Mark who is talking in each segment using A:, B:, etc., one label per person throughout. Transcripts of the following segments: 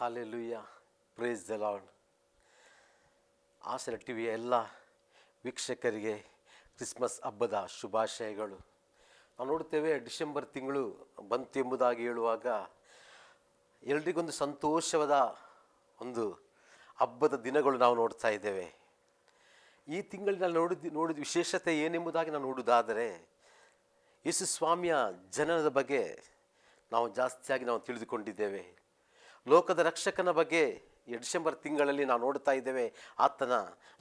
A: Hallelujah praise the lord Asare T ವಿಯ ಎಲ್ಲ ವೀಕ್ಷಕರಿಗೆ Christmas ಹಬ್ಬದ ಶುಭಾಶಯಗಳು. ನಾವು ನೋಡ್ತೇವೆ ಡಿಸೆಂಬರ್ ತಿಂಗಳು ಬಂತು ಎಂಬುದಾಗಿ ಹೇಳುವಾಗ ಎಲ್ರಿಗೊಂದು ಸಂತೋಷವಾದ ಒಂದು ಹಬ್ಬದ ದಿನಗಳು ನಾವು ನೋಡ್ತಾ ಇದ್ದೇವೆ. ಈ ತಿಂಗಳಿನಲ್ಲಿ ನೋಡಿದ ನೋಡಿದ ವಿಶೇಷತೆ ಏನೆಂಬುದಾಗಿ ನಾವು ನೋಡುವುದಾದರೆ ಯೇಸು ಸ್ವಾಮಿಯ ಜನನದ ಬಗ್ಗೆ ನಾವು ಜಾಸ್ತಿಯಾಗಿ ನಾವು ತಿಳಿದುಕೊಂಡಿದ್ದೇವೆ. ಲೋಕದ ರಕ್ಷಕನ ಬಗ್ಗೆ ಡಿಸೆಂಬರ್ ತಿಂಗಳಲ್ಲಿ ನಾವು ನೋಡ್ತಾ ಇದ್ದೇವೆ. ಆತನ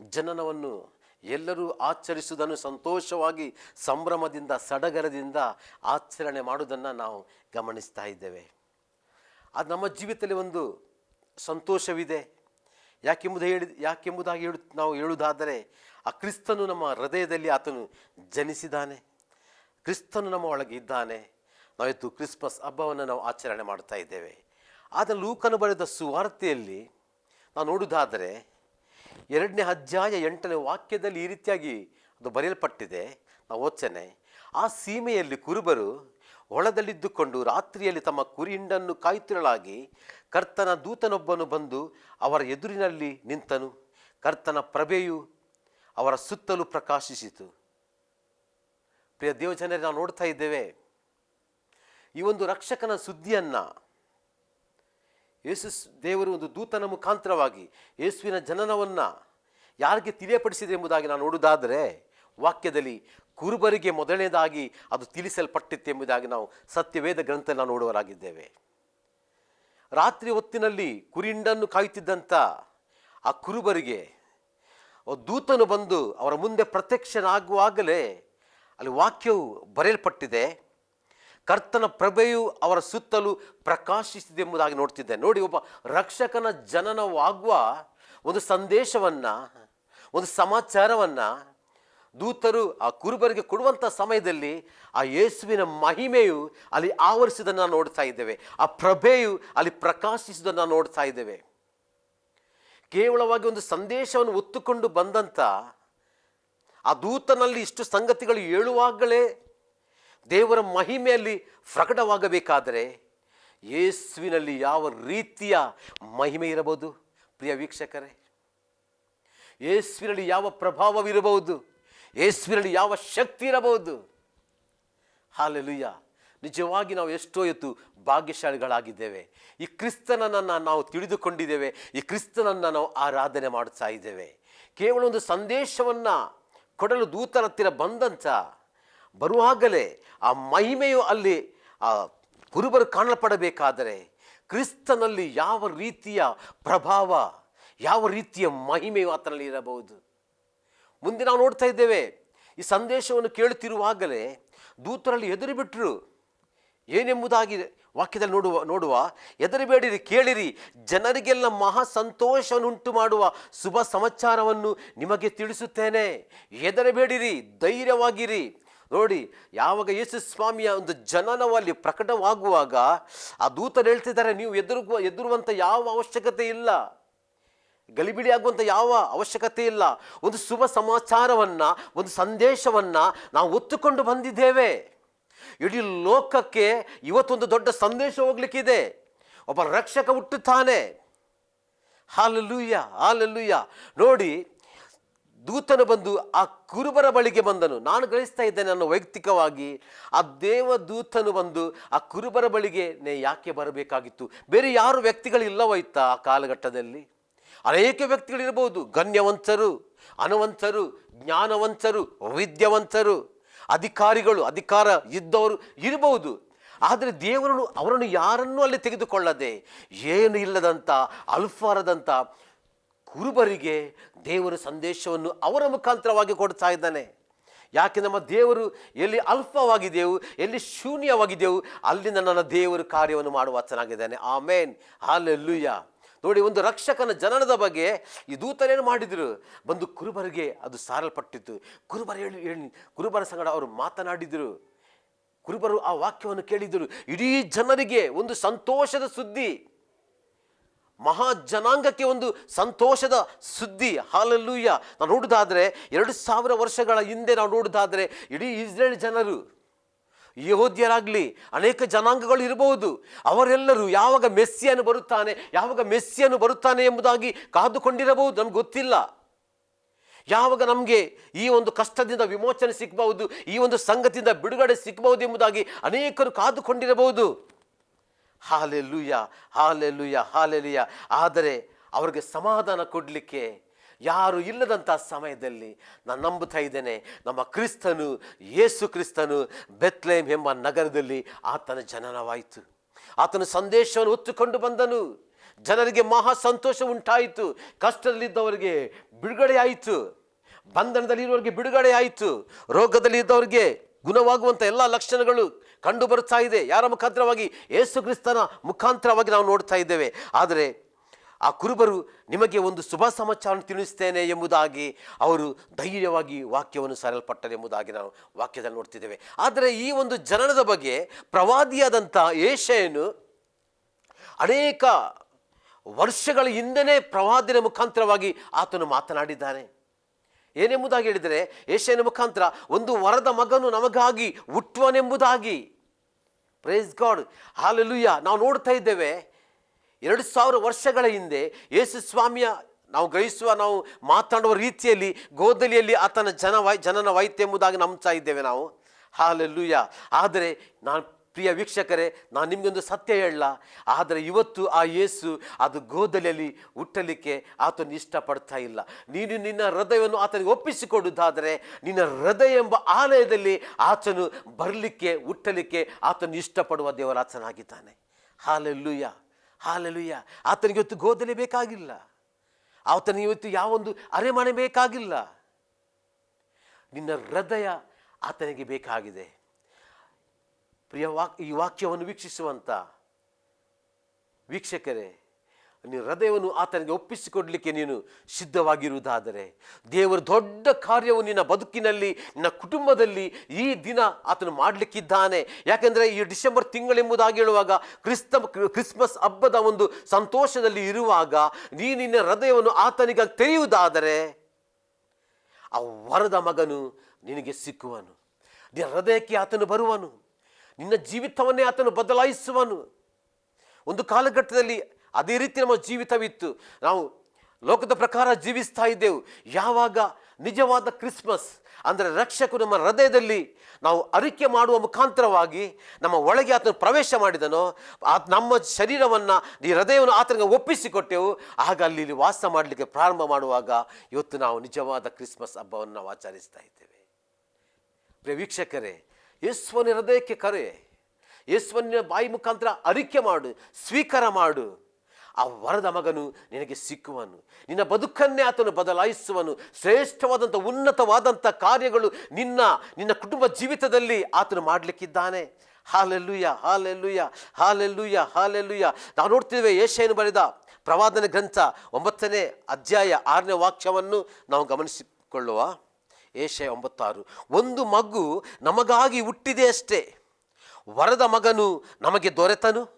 A: ಜನನವನ್ನು ಎಲ್ಲರೂ ಆಚರಿಸುವುದನ್ನು ಸಂತೋಷವಾಗಿ, ಸಂಭ್ರಮದಿಂದ, ಸಡಗರದಿಂದ ಆಚರಣೆ ಮಾಡುವುದನ್ನು ನಾವು ಗಮನಿಸ್ತಾ ಇದ್ದೇವೆ. ಅದು ನಮ್ಮ ಜೀವಿತದಲ್ಲಿ ಒಂದು ಸಂತೋಷವಿದೆ. ಯಾಕೆಂಬುದು ಹೇಳಿ, ಯಾಕೆಂಬುದಾಗಿ ಹೇಳು, ನಾವು ಹೇಳುವುದಾದರೆ, ಆ ಕ್ರಿಸ್ತನು ನಮ್ಮ ಹೃದಯದಲ್ಲಿ ಆತನು ಜನಿಸಿದ್ದಾನೆ. ಕ್ರಿಸ್ತನು ನಮ್ಮ ಒಳಗೆ ಇದ್ದಾನೆ. ನಾವಿತ್ತು ಕ್ರಿಸ್ಮಸ್ ಹಬ್ಬವನ್ನು ನಾವು ಆಚರಣೆ ಮಾಡ್ತಾ ಇದ್ದೇವೆ. ಆದರೆ ಲೂಕನು ಬರೆದ ಸುವಾರ್ತೆಯಲ್ಲಿ ನಾವು ನೋಡುವುದಾದರೆ ಎರಡನೇ ಅಧ್ಯಾಯ ಎಂಟನೇ ವಾಕ್ಯದಲ್ಲಿ ಈ ರೀತಿಯಾಗಿ ಅದು ಬರೆಯಲ್ಪಟ್ಟಿದೆ. ನಾವು ಓದ್ತೇನೆ ಆ ಸೀಮೆಯಲ್ಲಿ ಕುರುಬರು ಹೊಳದಲ್ಲಿದ್ದುಕೊಂಡು ರಾತ್ರಿಯಲ್ಲಿ ತಮ್ಮ ಕುರಿಹಿಂಡನ್ನು ಕಾಯುತ್ತಿರಲಾಗಿ ಕರ್ತನ ದೂತನೊಬ್ಬನು ಬಂದು ಅವರ ಎದುರಿನಲ್ಲಿ ನಿಂತನು. ಕರ್ತನ ಪ್ರಭೆಯು ಅವರ ಸುತ್ತಲೂ ಪ್ರಕಾಶಿಸಿತು. ಪ್ರಿಯ ದೇವಜನರೇ, ನಾವು ನೋಡ್ತಾ ಇದ್ದೇವೆ, ಈ ಒಂದು ರಕ್ಷಕನ ಸುದ್ದಿಯನ್ನು ಯೇಸು ದೇವರು ಒಂದು ದೂತನ ಮುಖಾಂತರವಾಗಿ ಯೇಸುವಿನ ಜನನವನ್ನು ಯಾರಿಗೆ ತಿಳಿಯಪಡಿಸಿದೆ ಎಂಬುದಾಗಿ ನಾವು ನೋಡುವುದಾದರೆ ವಾಕ್ಯದಲ್ಲಿ ಕುರುಬರಿಗೆ ಮೊದಲನೇದಾಗಿ ಅದು ತಿಳಿಸಲ್ಪಟ್ಟಿತ್ತು ಎಂಬುದಾಗಿ ನಾವು ಸತ್ಯವೇದ ಗ್ರಂಥದಲ್ಲಿ ನಾವು ನೋಡುವರಾಗಿದ್ದೇವೆ ರಾತ್ರಿ ಹೊತ್ತಿನಲ್ಲಿ ಕುರಿಂಡನ್ನು ಕಾಯುತ್ತಿದ್ದಂಥ ಆ ಕುರುಬರಿಗೆ ದೂತನು ಬಂದು ಅವರ ಮುಂದೆ ಪ್ರತ್ಯಕ್ಷನಾಗುವಾಗಲೇ ಅಲ್ಲಿ ವಾಕ್ಯವು ಬರೆಯಲ್ಪಟ್ಟಿದೆ. ಕರ್ತನ ಪ್ರಭೆಯು ಅವರ ಸುತ್ತಲೂ ಪ್ರಕಾಶಿಸಿದೆ ಎಂಬುದಾಗಿ ನೋಡ್ತಿದ್ದೆ. ನೋಡಿ, ಒಬ್ಬ ರಕ್ಷಕನ ಜನನವಾಗುವ ಒಂದು ಸಂದೇಶವನ್ನು, ಒಂದು ಸಮಾಚಾರವನ್ನು ದೂತರು ಆ ಕುರುಬರಿಗೆ ಕೊಡುವಂಥ ಸಮಯದಲ್ಲಿ ಆ ಯೇಸುವಿನ ಮಹಿಮೆಯು ಅಲ್ಲಿ ಆವರಿಸಿದನ್ನು ನೋಡ್ತಾ ಇದ್ದೇವೆ. ಆ ಪ್ರಭೆಯು ಅಲ್ಲಿ ಪ್ರಕಾಶಿಸಿದನ್ನು ನೋಡ್ತಾ ಇದ್ದೇವೆ. ಕೇವಲವಾಗಿ ಒಂದು ಸಂದೇಶವನ್ನು ಒತ್ತುಕೊಂಡು ಬಂದಂಥ ಆ ದೂತನಲ್ಲಿ ಇಷ್ಟು ಸಂಗತಿಗಳು ಹೇಳುವಾಗಲೇ ದೇವರ ಮಹಿಮೆಯಲ್ಲಿ ಪ್ರಕಟವಾಗಬೇಕಾದರೆ ಯೇಸುವಿನಲ್ಲಿ ಯಾವ ರೀತಿಯ ಮಹಿಮೆ ಇರಬಹುದು? ಪ್ರಿಯ ವೀಕ್ಷಕರೇ, ಯೇಸುವಿನಲ್ಲಿ ಯಾವ ಪ್ರಭಾವವಿರಬಹುದು? ಯೇಸುವಿನಲ್ಲಿ ಯಾವ ಶಕ್ತಿ ಇರಬಹುದು? ಹಾಲೆಲುಯ್ಯ. ನಿಜವಾಗಿ ನಾವು ಎಷ್ಟೋ ಎತ್ತು ಭಾಗ್ಯಶಾಲಿಗಳಾಗಿದ್ದೇವೆ. ಈ ಕ್ರಿಸ್ತನನ್ನು ನಾವು ತಿಳಿದುಕೊಂಡಿದ್ದೇವೆ. ಈ ಕ್ರಿಸ್ತನನ್ನು ನಾವು ಆರಾಧನೆ ಮಾಡುತ್ತಾ ಇದ್ದೇವೆ. ಕೇವಲ ಒಂದು ಸಂದೇಶವನ್ನು ಕೊಡಲು ದೂತರ ಹತ್ತಿರ ಬಂದಂಥ ಬರುವಾಗಲೇ ಆ ಮಹಿಮೆಯು ಅಲ್ಲಿ ಆ ಕುರುಬರು ಕಾಣಲ್ಪಡಬೇಕಾದರೆ ಕ್ರಿಸ್ತನಲ್ಲಿ ಯಾವ ರೀತಿಯ ಪ್ರಭಾವ, ಯಾವ ರೀತಿಯ ಮಹಿಮೆಯು ಆತನಲ್ಲಿ ಇರಬಹುದು? ಮುಂದೆ ನಾವು ನೋಡ್ತಾ ಇದ್ದೇವೆ, ಈ ಸಂದೇಶವನ್ನು ಕೇಳುತ್ತಿರುವಾಗಲೇ ದೂತರಲ್ಲಿ ಎದುರು ಬಿಟ್ಟರು ಏನೆಂಬುದಾಗಿ ವಾಕ್ಯದಲ್ಲಿ ನೋಡುವ ನೋಡುವ ಎದರಬೇಡಿರಿ ಕೇಳಿರಿ, ಜನರಿಗೆಲ್ಲ ಮಹಾ ಸಂತೋಷವನ್ನುಂಟು ಮಾಡುವ ಶುಭ ಸಮಾಚಾರವನ್ನು ನಿಮಗೆ ತಿಳಿಸುತ್ತೇನೆ. ಎದರಬೇಡಿರಿ ಧೈರ್ಯವಾಗಿರಿ. ನೋಡಿ, ಯಾವಾಗ ಯೇಸು ಸ್ವಾಮಿಯ ಒಂದು ಜನನವಲ್ಲಿ ಪ್ರಕಟವಾಗುವಾಗ ಆ ದೂತರು ಹೇಳ್ತಿದ್ದಾರೆ, ನೀವು ಎದುರು ಎದುರುವಂಥ ಯಾವ ಅವಶ್ಯಕತೆ ಇಲ್ಲ. ಗಲಿಬಿಡಿ ಆಗುವಂಥ ಯಾವ ಅವಶ್ಯಕತೆ ಇಲ್ಲ. ಒಂದು ಶುಭ ಸಮಾಚಾರವನ್ನು, ಒಂದು ಸಂದೇಶವನ್ನು ನಾವು ಒತ್ತುಕೊಂಡು ಬಂದಿದ್ದೇವೆ. ಇಡೀ ಲೋಕಕ್ಕೆ ಇವತ್ತೊಂದು ದೊಡ್ಡ ಸಂದೇಶ ಹೋಗ್ಲಿಕ್ಕಿದೆ. ಒಬ್ಬ ರಕ್ಷಕ ಹುಟ್ಟುತ್ತಾನೆ. ಹಾಲಲ್ಲೂಯ್ಯ ಹಾಲಲ್ಲೂಯ್ಯ ನೋಡಿ ದೂತನು ಬಂದು ಆ ಕುರುಬರ ಬಳಿಗೆ ಬಂದನು. ನಾನು ಗಳಿಸ್ತಾ ಇದ್ದೇನೆ ನನ್ನ ವೈಯಕ್ತಿಕವಾಗಿ. ಆ ದೇವ ದೂತನು ಬಂದು ಆ ಕುರುಬರ ಬಳಿಗೆ, ನೇ ಯಾಕೆ ಬರಬೇಕಾಗಿತ್ತು? ಬೇರೆ ಯಾರು ವ್ಯಕ್ತಿಗಳಿಲ್ಲವೈತಾ ಆ ಕಾಲಘಟ್ಟದಲ್ಲಿ? ಅನೇಕ ವ್ಯಕ್ತಿಗಳಿರ್ಬೋದು. ಗಣ್ಯವಂತರು, ಅನವಂತರು, ಜ್ಞಾನವಂತರು, ವಿದ್ಯಾವಂತರು, ಅಧಿಕಾರಿಗಳು, ಅಧಿಕಾರ ಇದ್ದವರು ಇರಬಹುದು ಆದರೆ ದೇವರನ್ನು, ಅವರನ್ನು ಯಾರನ್ನೂ ಅಲ್ಲಿ ತೆಗೆದುಕೊಳ್ಳದೆ, ಏನು ಇಲ್ಲದಂಥ ಅಲ್ಫಾರದಂಥ ಕುರುಬರಿಗೆ ದೇವರ ಸಂದೇಶವನ್ನು ಅವರ ಮುಖಾಂತರವಾಗಿ ಕೊಡ್ತಾ ಇದ್ದಾನೆ. ಯಾಕೆ ನಮ್ಮ ದೇವರು ಎಲ್ಲಿ ಅಲ್ಪವಾಗಿದೆವು ಎಲ್ಲಿ ಶೂನ್ಯವಾಗಿದ್ದೆವು, ಅಲ್ಲಿಂದ ನನ್ನ ದೇವರು ಕಾರ್ಯವನ್ನು ಮಾಡುವ ಚೆನ್ನಾಗಿದ್ದಾನೆ ಆಮೇನ್. ಹಾಲೆಲ್ಲುಯ್ಯ. ನೋಡಿ, ಒಂದು ರಕ್ಷಕನ ಜನನದ ಬಗ್ಗೆ ಈ ದೂತರೇನು ಮಾಡಿದರು? ಬಂದು ಕುರುಬರಿಗೆ ಅದು ಸಾರಲ್ಪಟ್ಟಿತ್ತು. ಕುರುಬರ ಹೇಳಿ ಹೇಳಿ ಕುರುಬರ ಸಂಗಡ ಅವರು ಮಾತನಾಡಿದರು. ಕುರುಬರು ಆ ವಾಕ್ಯವನ್ನು ಕೇಳಿದರು. ಇಡೀ ಜನರಿಗೆ ಒಂದು ಸಂತೋಷದ ಸುದ್ದಿ. ಮಹಾ ಜನಾಂಗಕ್ಕೆ ಒಂದು ಸಂತೋಷದ ಸುದ್ದಿ. ಹಾಲಲ್ಲೂಯ್ಯ ನಾವು ನೋಡೋದಾದರೆ ಎರಡು ಸಾವಿರ ವರ್ಷಗಳ ಹಿಂದೆ ನಾವು ನೋಡೋದಾದರೆ ಇಡೀ ಇಸ್ರೇಲ್ ಜನರು, ಯಹೋದ್ಯರಾಗಲಿ ಅನೇಕ ಜನಾಂಗಗಳು ಇರಬಹುದು. ಅವರೆಲ್ಲರೂ ಯಾವಾಗ ಮೆಸ್ಸಿಯನ್ನು ಬರುತ್ತಾನೆ, ಯಾವಾಗ ಮೆಸ್ಸಿಯನ್ನು ಬರುತ್ತಾನೆ ಎಂಬುದಾಗಿ ಕಾದುಕೊಂಡಿರಬಹುದು. ನಮ್ಗೆ ಗೊತ್ತಿಲ್ಲ. ಯಾವಾಗ ನಮಗೆ ಈ ಒಂದು ಕಷ್ಟದಿಂದ ವಿಮೋಚನೆ ಸಿಗಬಹುದು, ಈ ಒಂದು ಸಂಗತಿಯಿಂದ ಬಿಡುಗಡೆ ಸಿಗಬಹುದು ಎಂಬುದಾಗಿ ಅನೇಕರು ಕಾದುಕೊಂಡಿರಬಹುದು. Hallelujah hallelujah hallelujah. ಆದರೆ ಅವ್ರಿಗೆ ಸಮಾಧಾನ ಕೊಡಲಿಕ್ಕೆ ಯಾರು ಇಲ್ಲದಂಥ ಸಮಯದಲ್ಲಿ ನಾನು ನಂಬುತ್ತಾ ಇದ್ದೇನೆ, ನಮ್ಮ ಕ್ರಿಸ್ತನು, ಯೇಸು ಕ್ರಿಸ್ತನು ಬೆತ್ಲೇಮ್ ಎಂಬ ನಗರದಲ್ಲಿ ಆತನ ಜನನವಾಯಿತು. ಆತನ ಸಂದೇಶವನ್ನು ಹೊತ್ತುಕೊಂಡು ಬಂದನು. ಜನರಿಗೆ ಮಹಾ ಸಂತೋಷ ಉಂಟಾಯಿತು. ಕಷ್ಟದಲ್ಲಿದ್ದವರಿಗೆ ಬಿಡುಗಡೆ ಆಯಿತು. ಬಂಧನದಲ್ಲಿರುವವರಿಗೆ ಬಿಡುಗಡೆ ಆಯಿತು. ರೋಗದಲ್ಲಿ ಇದ್ದವರಿಗೆ ಗುಣವಾಗುವಂಥ ಎಲ್ಲ ಲಕ್ಷಣಗಳು ಕಂಡು ಬರುತ್ತಾ ಇದೆ. ಯಾರ ಮುಖಾಂತರವಾಗಿ? ಯೇಸು ಕ್ರಿಸ್ತನ ಮುಖಾಂತರವಾಗಿ ನಾವು ನೋಡ್ತಾ ಇದ್ದೇವೆ. ಆದರೆ ಆ ಕುರುಬರು ನಿಮಗೆ ಒಂದು ಶುಭ ಸಮಾಚಾರವನ್ನು ತಿಳಿಸ್ತೇನೆ ಎಂಬುದಾಗಿ ಅವರು ಧೈರ್ಯವಾಗಿ ವಾಕ್ಯವನ್ನು ಸರಲ್ಪಟ್ಟರು ಎಂಬುದಾಗಿ ನಾವು ವಾಕ್ಯದಲ್ಲಿ ನೋಡ್ತಿದ್ದೇವೆ. ಆದರೆ ಈ ಒಂದು ಜನನದ ಬಗ್ಗೆ ಪ್ರವಾದಿಯಾದಂಥ ಏಷ್ಯನು ಅನೇಕ ವರ್ಷಗಳ ಹಿಂದೆನೇ ಪ್ರವಾದಿನ ಮುಖಾಂತರವಾಗಿ ಆತನು ಮಾತನಾಡಿದ್ದಾನೆ. ಏನೆಂಬುದಾಗಿ ಹೇಳಿದರೆ ಏಷ್ಯನ ಮುಖಾಂತರ ಒಂದು ವರದ ಮಗನು ನಮಗಾಗಿ ಹುಟ್ಟುವನೆಂಬುದಾಗಿ. ಪ್ರೇಸ್ ಗಾಡ್ ಹಾಲೆಲುಯ್ಯ ನಾವು ನೋಡ್ತಾ ಇದ್ದೇವೆ, ಎರಡು ಸಾವಿರ ವರ್ಷಗಳ ಹಿಂದೆ ಯೇಸು ಸ್ವಾಮಿಯ ನಾವು ಗ್ರಹಿಸುವ, ನಾವು ಮಾತಾಡುವ ರೀತಿಯಲ್ಲಿ ಗೋದಲಿಯಲ್ಲಿ ಆತನ ಜನ ವೈ ಜನನ ವೈತೆ ಎಂಬುದಾಗಿ ನಂಬ್ತಾ ಇದ್ದೇವೆ ನಾವು. ಹಾಲೆಲ್ಲುಯ್ಯ ಆದರೆ ನಾನು ಪ್ರಿಯ ವೀಕ್ಷಕರೇ, ನಾನು ನಿಮಗೊಂದು ಸತ್ಯ ಹೇಳಲ್ಲ ಆದರೆ ಇವತ್ತು ಆ ಯೇಸು ಅದು ಗೋದಲೆಯಲ್ಲಿ ಹುಟ್ಟಲಿಕ್ಕೆ ಆತನ ಇಷ್ಟಪಡ್ತಾ ಇಲ್ಲ. ನೀನು ನಿನ್ನ ಹೃದಯವನ್ನು ಆತನಿಗೆ ಒಪ್ಪಿಸಿಕೊಡುವುದಾದರೆ, ನಿನ್ನ ಹೃದಯ ಎಂಬ ಆಲಯದಲ್ಲಿ ಆತನು ಬರಲಿಕ್ಕೆ, ಹುಟ್ಟಲಿಕ್ಕೆ ಆತನು ಇಷ್ಟಪಡುವ ದೇವರಾಚನಾಗಿದ್ದಾನೆ ಹಾಲೆಲ್ಲುಯ್ಯ ಹಾಲೆಲ್ಲುಯ್ಯ. ಆತನಿಗೆ ಇವತ್ತು ಗೋದಲಿ ಬೇಕಾಗಿಲ್ಲ. ಆತನಿಗೆ ಇವತ್ತು ಯಾವೊಂದು ಅರೆಮಣೆ ಬೇಕಾಗಿಲ್ಲ. ನಿನ್ನ ಹೃದಯ ಆತನಿಗೆ ಬೇಕಾಗಿದೆ. ಪ್ರಿಯ ವಾಕ್, ಈ ವಾಕ್ಯವನ್ನು ವೀಕ್ಷಿಸುವಂಥ ವೀಕ್ಷಕರೇ, ನೀನು ಹೃದಯವನ್ನು ಆತನಿಗೆ ಒಪ್ಪಿಸಿಕೊಡಲಿಕ್ಕೆ ನೀನು ಸಿದ್ಧವಾಗಿರುವುದಾದರೆ, ದೇವರು ದೊಡ್ಡ ಕಾರ್ಯವು ನಿನ್ನ ಬದುಕಿನಲ್ಲಿ, ನಿನ್ನ ಕುಟುಂಬದಲ್ಲಿ ಈ ದಿನ ಆತನು ಮಾಡಲಿಕ್ಕಿದ್ದಾನೆ. ಯಾಕೆಂದರೆ ಈ ಡಿಸೆಂಬರ್ ತಿಂಗಳೆಂಬುದಾಗಿ ಹೇಳುವಾಗ ಕ್ರಿಸ್ತ, ಕ್ರಿಸ್ಮಸ್ ಹಬ್ಬದ ಒಂದು ಸಂತೋಷದಲ್ಲಿ ಇರುವಾಗ ನೀ ನಿನ್ನ ಹೃದಯವನ್ನು ಆತನಿಗೆ ತೆರೆಯುವುದಾದರೆ, ಆ ವರದ ಮಗನು ನಿನಗೆ ಸಿಕ್ಕುವನು. ನಿನ್ನ ಹೃದಯಕ್ಕೆ ಆತನು ಬರುವನು. ನಿನ್ನ ಜೀವಿತವನ್ನೇ ಆತನು ಬದಲಾಯಿಸುವನು. ಒಂದು ಕಾಲಘಟ್ಟದಲ್ಲಿ ಅದೇ ರೀತಿ ನಮ್ಮ ಜೀವಿತವಿತ್ತು. ನಾವು ಲೋಕದ ಪ್ರಕಾರ ಜೀವಿಸ್ತಾ ಇದ್ದೆವು. ಯಾವಾಗ ನಿಜವಾದ ಕ್ರಿಸ್ಮಸ್ ಅಂದರೆ ರಕ್ಷಕರು ನಮ್ಮ ಹೃದಯದಲ್ಲಿ ನಾವು ಅರಿಕೆ ಮಾಡುವ ಮುಖಾಂತರವಾಗಿ ನಮ್ಮ ಒಳಗೆ ಆತನು ಪ್ರವೇಶ ಮಾಡಿದನೋ ನಮ್ಮ ಶರೀರವನ್ನು ಈ ಹೃದಯವನ್ನು ಆತನಿಗೆ ಒಪ್ಪಿಸಿಕೊಟ್ಟೆವು. ಆಗ ಅಲ್ಲಿ ಇಲ್ಲಿ ವಾಸ ಮಾಡಲಿಕ್ಕೆ ಪ್ರಾರಂಭ ಮಾಡುವಾಗ ಇವತ್ತು ನಾವು ನಿಜವಾದ ಕ್ರಿಸ್ಮಸ್ ಹಬ್ಬವನ್ನು ನಾವು ಆಚರಿಸ್ತಾ ಇದ್ದೇವೆ. ಪ್ರಿಯ ವೀಕ್ಷಕರೇ ಯೇಸುವನ ಹೃದಯಕ್ಕೆ ಕರೆ? ಯೇಸುವನ ಬಾಯಿ ಮುಖಾಂತರ ಅರಿಕೆ ಮಾಡು, ಸ್ವೀಕಾರ ಮಾಡು. ಆ ವರದ ಮಗನು ನಿನಗೆ ಸಿಕ್ಕುವನು. ನಿನ್ನ ಬದುಕನ್ನೇ ಆತನು ಬದಲಾಯಿಸುವನು. ಶ್ರೇಷ್ಠವಾದಂಥ, ಉನ್ನತವಾದಂಥ ಕಾರ್ಯಗಳು ನಿನ್ನ ನಿನ್ನ ಕುಟುಂಬ ಜೀವಿತದಲ್ಲಿ ಆತನು ಮಾಡಲಿಕ್ಕಿದ್ದಾನೆ. Hallelujah hallelujah hallelujah hallelujah. ನಾವು ನೋಡ್ತಿದ್ದೇವೆ ಏಷಯನ್ನು ಬರೆದ ಪ್ರವಾದನ ಗ್ರಂಥ ಒಂಬತ್ತನೇ ಅಧ್ಯಾಯ ಆರನೇ ವಾಕ್ಯವನ್ನು ನಾವು ಗಮನಿಸಿಕೊಳ್ಳುವ. ಏಷಯ ಒಂಬತ್ತಾರು. ಒಂದು ಮಗು ನಮಗಾಗಿ ಹುಟ್ಟಿದೆ ಅಷ್ಟೇ. ವರದ ಮಗನು ನಮಗೆ ದೊರೆತನು.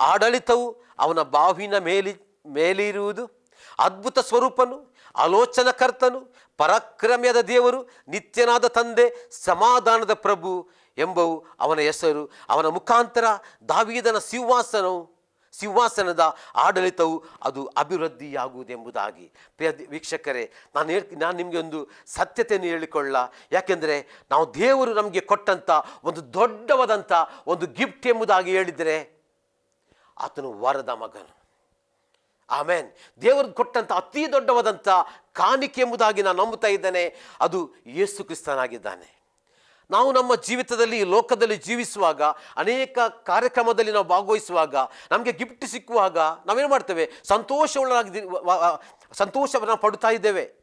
A: ಆಡಳಿತವು ಅವನ ಬಾವಿನ ಮೇಲಿ, ಮೇಲಿರುವುದು. ಅದ್ಭುತ ಸ್ವರೂಪನು, ಆಲೋಚನಕರ್ತನು ಪರಾಕ್ರಮ್ಯದ ದೇವರು, ನಿತ್ಯನಾದ ತಂದೆ, ಸಮಾಧಾನದ ಪ್ರಭು ಎಂಬವು ಅವನ ಹೆಸರು. ಅವನ ಮುಖಾಂತರ ದಾವಿದನ ಸಿಂಹಾಸನವು ಸಿಂಹಾಸನದ ಆಡಳಿತವು ಅದು ಅಭಿವೃದ್ಧಿಯಾಗುವುದೆಂಬುದಾಗಿ. ಪ್ರಿಯ ವೀಕ್ಷಕರೇ, ನಾನು ಹೇಳ್, ನಾನು ನಿಮಗೆ ಒಂದು ಸತ್ಯತೆಯನ್ನು ಹೇಳಿಕೊಳ್ಳ. ಯಾಕೆಂದರೆ ನಾವು ದೇವರು ನಮಗೆ ಕೊಟ್ಟಂಥ ಒಂದು ದೊಡ್ಡವಾದಂಥ ಒಂದು ಗಿಫ್ಟ್ ಎಂಬುದಾಗಿ ಹೇಳಿದರೆ ಆತನು ವರದ ಮಗನು. ಆಮೇನ್. ದೇವರು ಕೊಟ್ಟಂಥ ಅತಿ ದೊಡ್ಡವಾದಂಥ ಕಾಣಿಕೆ ಎಂಬುದಾಗಿ ನಾನು ನಂಬುತ್ತಾ ಇದ್ದೇನೆ. ಅದು ಯೇಸು ಕ್ರಿಸ್ತನಾಗಿದ್ದಾನೆ. ನಾವು ನಮ್ಮ ಜೀವಿತದಲ್ಲಿ ಲೋಕದಲ್ಲಿ ಜೀವಿಸುವಾಗ, ಅನೇಕ ಕಾರ್ಯಕ್ರಮದಲ್ಲಿ ನಾವು ಭಾಗವಹಿಸುವಾಗ, ನಮಗೆ ಗಿಫ್ಟ್ ಸಿಕ್ಕುವಾಗ ನಾವೇನು ಮಾಡ್ತೇವೆ? ಸಂತೋಷವುಳ್ಳಾಗಿ ಸಂತೋಷವನ್ನು ಪಡ್ತಾ ಇದ್ದೇವೆ.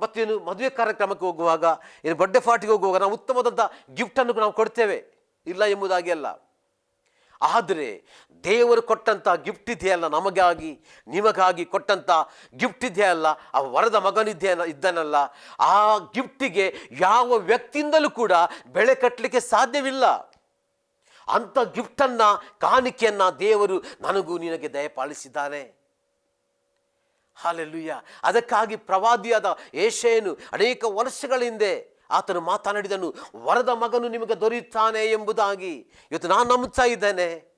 A: ಮತ್ತೇನು ಮದುವೆ ಕಾರ್ಯಕ್ರಮಕ್ಕೆ ಹೋಗುವಾಗ, ಏನು ಬರ್ಡೇ ಪಾರ್ಟಿಗೆ ಹೋಗುವಾಗ ನಾವು ಉತ್ತಮವಾದಂಥ ಗಿಫ್ಟನ್ನು ನಾವು ಕೊಡ್ತೇವೆ. ಇಲ್ಲ ಎಂಬುದಾಗಿ ಅಲ್ಲ. ಆದರೆ ದೇವರು ಕೊಟ್ಟಂಥ ಗಿಫ್ಟ್ ಇದೆಯಲ್ಲ ನಮಗಾಗಿ, ನಿಮಗಾಗಿ ಕೊಟ್ಟಂಥ ಗಿಫ್ಟ್ ಇದೆಯಲ್ಲ ಆ ವರದ ಮಗನಿದ್ದೇ ಇದ್ದನಲ್ಲ. ಆ ಗಿಫ್ಟಿಗೆ ಯಾವ ವ್ಯಕ್ತಿಯಿಂದಲೂ ಕೂಡ ಬೆಳೆ ಕಟ್ಟಲಿಕ್ಕೆ ಸಾಧ್ಯವಿಲ್ಲ. ಅಂಥ ಗಿಫ್ಟನ್ನು ಕಾಣಿಕೆಯನ್ನು ದೇವರು ನನಗೂ ನಿನಗೆ ದಯಪಾಲಿಸಿದ್ದಾನೆ. ಹಾಲೆಲ್ಲುಯ್ಯ ಅದಕ್ಕಾಗಿ ಪ್ರವಾದಿಯಾದ ಏಷೇನು ಅನೇಕ ವರ್ಷಗಳ ಹಿಂದೆ ಆತನು ಮಾತನಾಡಿದನು, ವರದ ಮಗನು ನಿಮಗೆ ದೊರೆಯುತ್ತಾನೆ ಎಂಬುದಾಗಿ. ಇವತ್ತು ನಾನು ನಂಬುತ್ತಾ ಇದ್ದೇನೆ.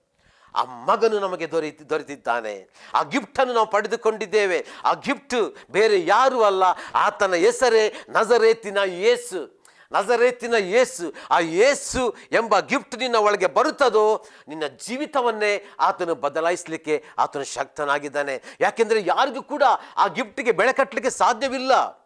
A: ಆ ಮಗನು ನಮಗೆ ದೊರೆ ದೊರೆತಿದ್ದಾನೆ. ಆ ಗಿಫ್ಟನ್ನು ನಾವು ಪಡೆದುಕೊಂಡಿದ್ದೇವೆ. ಆ ಗಿಫ್ಟ್ ಬೇರೆ ಯಾರೂ ಅಲ್ಲ. ಆತನ ಹೆಸರೇ ನಜರೇತಿನ ಯೇಸು. ನಜರೇತಿನ ಯೇಸು. ಆ ಯೇಸು ಎಂಬ ಗಿಫ್ಟ್ ನಿನ್ನ ಒಳಗೆ ಬರುತ್ತದೋ, ನಿನ್ನ ಜೀವಿತವನ್ನೇ ಆತನು ಬದಲಾಯಿಸಲಿಕ್ಕೆ ಆತನು ಶಕ್ತನಾಗಿದ್ದಾನೆ. ಯಾಕೆಂದರೆ ಯಾರಿಗೂ ಕೂಡ ಆ ಗಿಫ್ಟಿಗೆ ಬೆಳೆ ಕಟ್ಟಲಿಕ್ಕೆ ಸಾಧ್ಯವಿಲ್ಲ.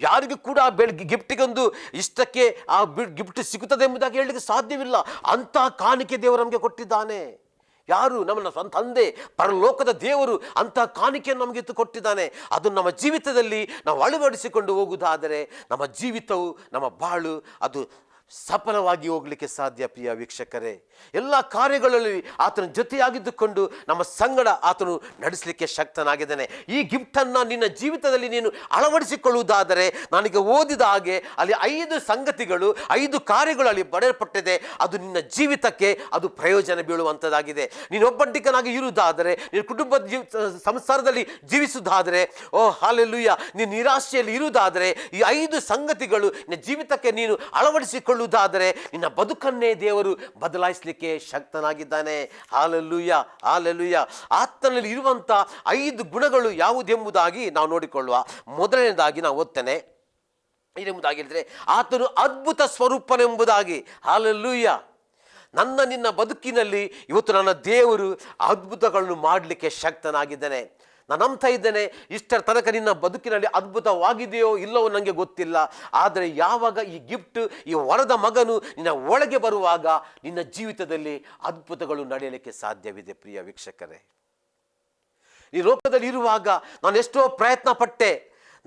A: ಯಾರಿಗೂ ಕೂಡ ಆ ಬೆಳ್, ಗಿಫ್ಟಿಗೊಂದು ಇಷ್ಟಕ್ಕೆ ಆ ಗಿಫ್ಟ್ ಸಿಗುತ್ತದೆ ಎಂಬುದಾಗಿ ಹೇಳಲಿಕ್ಕೆ ಸಾಧ್ಯವಿಲ್ಲ. ಅಂಥ ಕಾಣಿಕೆ ದೇವರು ನಮಗೆ ಕೊಟ್ಟಿದ್ದಾನೆ. ಯಾರು ನಮ್ಮ ಸ್ವಂತ ತಂದೆ, ಪರಲೋಕದ ದೇವರು ಅಂತಹ ಕಾಣಿಕೆಯನ್ನು ನಮಗೆ ಕೊಟ್ಟಿದ್ದಾನೆ. ಅದು ನಮ್ಮ ಜೀವಿತದಲ್ಲಿ ನಾವು ಅಳವಡಿಸಿಕೊಂಡು ಹೋಗುವುದಾದರೆ ನಮ್ಮ ಜೀವಿತವು ನಮ್ಮ ಬಾಳು, ಅದು ಸಫಲವಾಗಿ ಹೋಗಲಿಕ್ಕೆ ಸಾಧ್ಯ, ಪ್ರಿಯ ವೀಕ್ಷಕರೇ. ಎಲ್ಲ ಕಾರ್ಯಗಳಲ್ಲಿ ಆತನ ಜೊತೆಯಾಗಿದ್ದುಕೊಂಡು ನಮ್ಮ ಸಂಗಡ ಆತನು ನಡೆಸಲಿಕ್ಕೆ ಶಕ್ತನಾಗಿದ್ದಾನೆ. ಈ ಗಿಫ್ಟನ್ನು ನಿನ್ನ ಜೀವಿತದಲ್ಲಿ ನೀನು ಅಳವಡಿಸಿಕೊಳ್ಳುವುದಾದರೆ ನನಗೆ ಓದಿದ ಹಾಗೆ ಅಲ್ಲಿ ಐದು ಸಂಗತಿಗಳು, ಐದು ಕಾರ್ಯಗಳಲ್ಲಿ ಬರೆಯಲ್ಪಟ್ಟಿದೆ. ಅದು ನಿನ್ನ ಜೀವಿತಕ್ಕೆ ಅದು ಪ್ರಯೋಜನ ಬೀಳುವಂಥದ್ದಾಗಿದೆ ನೀನು ಒಬ್ಬಂಟಿಕನಾಗಿ ಇರುವುದಾದರೆ, ನೀನು ಕುಟುಂಬದ ಜೀವ ಸಂಸಾರದಲ್ಲಿ ಜೀವಿಸುವುದಾದರೆ, ಓ ಹಾಲೆಲ್ಲುಯ್ಯ, ನೀನು ನಿರಾಶೆಯಲ್ಲಿ ಇರುವುದಾದರೆ ಈ ಐದು ಸಂಗತಿಗಳು ನಿನ್ನ ಜೀವಿತಕ್ಕೆ ನೀನು ಅಳವಡಿಸಿಕೊಳ್ಳುವುದಾದರೆ ನಿನ್ನ ಬದುಕನ್ನೇ ದೇವರು ಬದಲಾಯಿಸಲಿಕ್ಕೆ ಶಕ್ತನಾಗಿದ್ದಾನೆ. ಹಾಲಲ್ಲುಯ್ಯ ಹಾಲಲ್ಲುಯ್ಯ ಆತನಲ್ಲಿ ಇರುವಂಥ ಐದು ಗುಣಗಳು ಯಾವುದೆಂಬುದಾಗಿ ನಾವು ನೋಡಿಕೊಳ್ಳುವ. ಮೊದಲನೇದಾಗಿ ನಾವು ಓದ್ತೇನೆ. ಏನೆಂಬುದಾಗಿ ಹೇಳಿದರೆ, ಆತನು ಅದ್ಭುತ ಸ್ವರೂಪನೆಂಬುದಾಗಿ. ಹಾಲಲ್ಲುಯ್ಯ ನನ್ನ ನಿನ್ನ ಬದುಕಿನಲ್ಲಿ ಇವತ್ತು ನನ್ನ ದೇವರು ಅದ್ಭುತಗಳನ್ನು ಮಾಡಲಿಕ್ಕೆ ಶಕ್ತನಾಗಿದ್ದಾನೆ. ನಾನು ಇದ್ದೇನೆ, ಇಷ್ಟರ ತನಕ ನಿನ್ನ ಬದುಕಿನಲ್ಲಿ ಅದ್ಭುತವಾಗಿದೆಯೋ ಇಲ್ಲವೋ ನನಗೆ ಗೊತ್ತಿಲ್ಲ. ಆದರೆ ಯಾವಾಗ ಈ ಗಿಫ್ಟ್, ಈ ವರದ ಮಗನು ನಿನ್ನ ಒಳಗೆ ಬರುವಾಗ ನಿನ್ನ ಜೀವಿತದಲ್ಲಿ ಅದ್ಭುತಗಳು ನಡೆಯಲಿಕ್ಕೆ ಸಾಧ್ಯವಿದೆ ಪ್ರಿಯ ವೀಕ್ಷಕರೇ. ಈ ಲೋಕದಲ್ಲಿ ಇರುವಾಗ ನಾನು ಎಷ್ಟೋ ಪ್ರಯತ್ನ ಪಟ್ಟೆ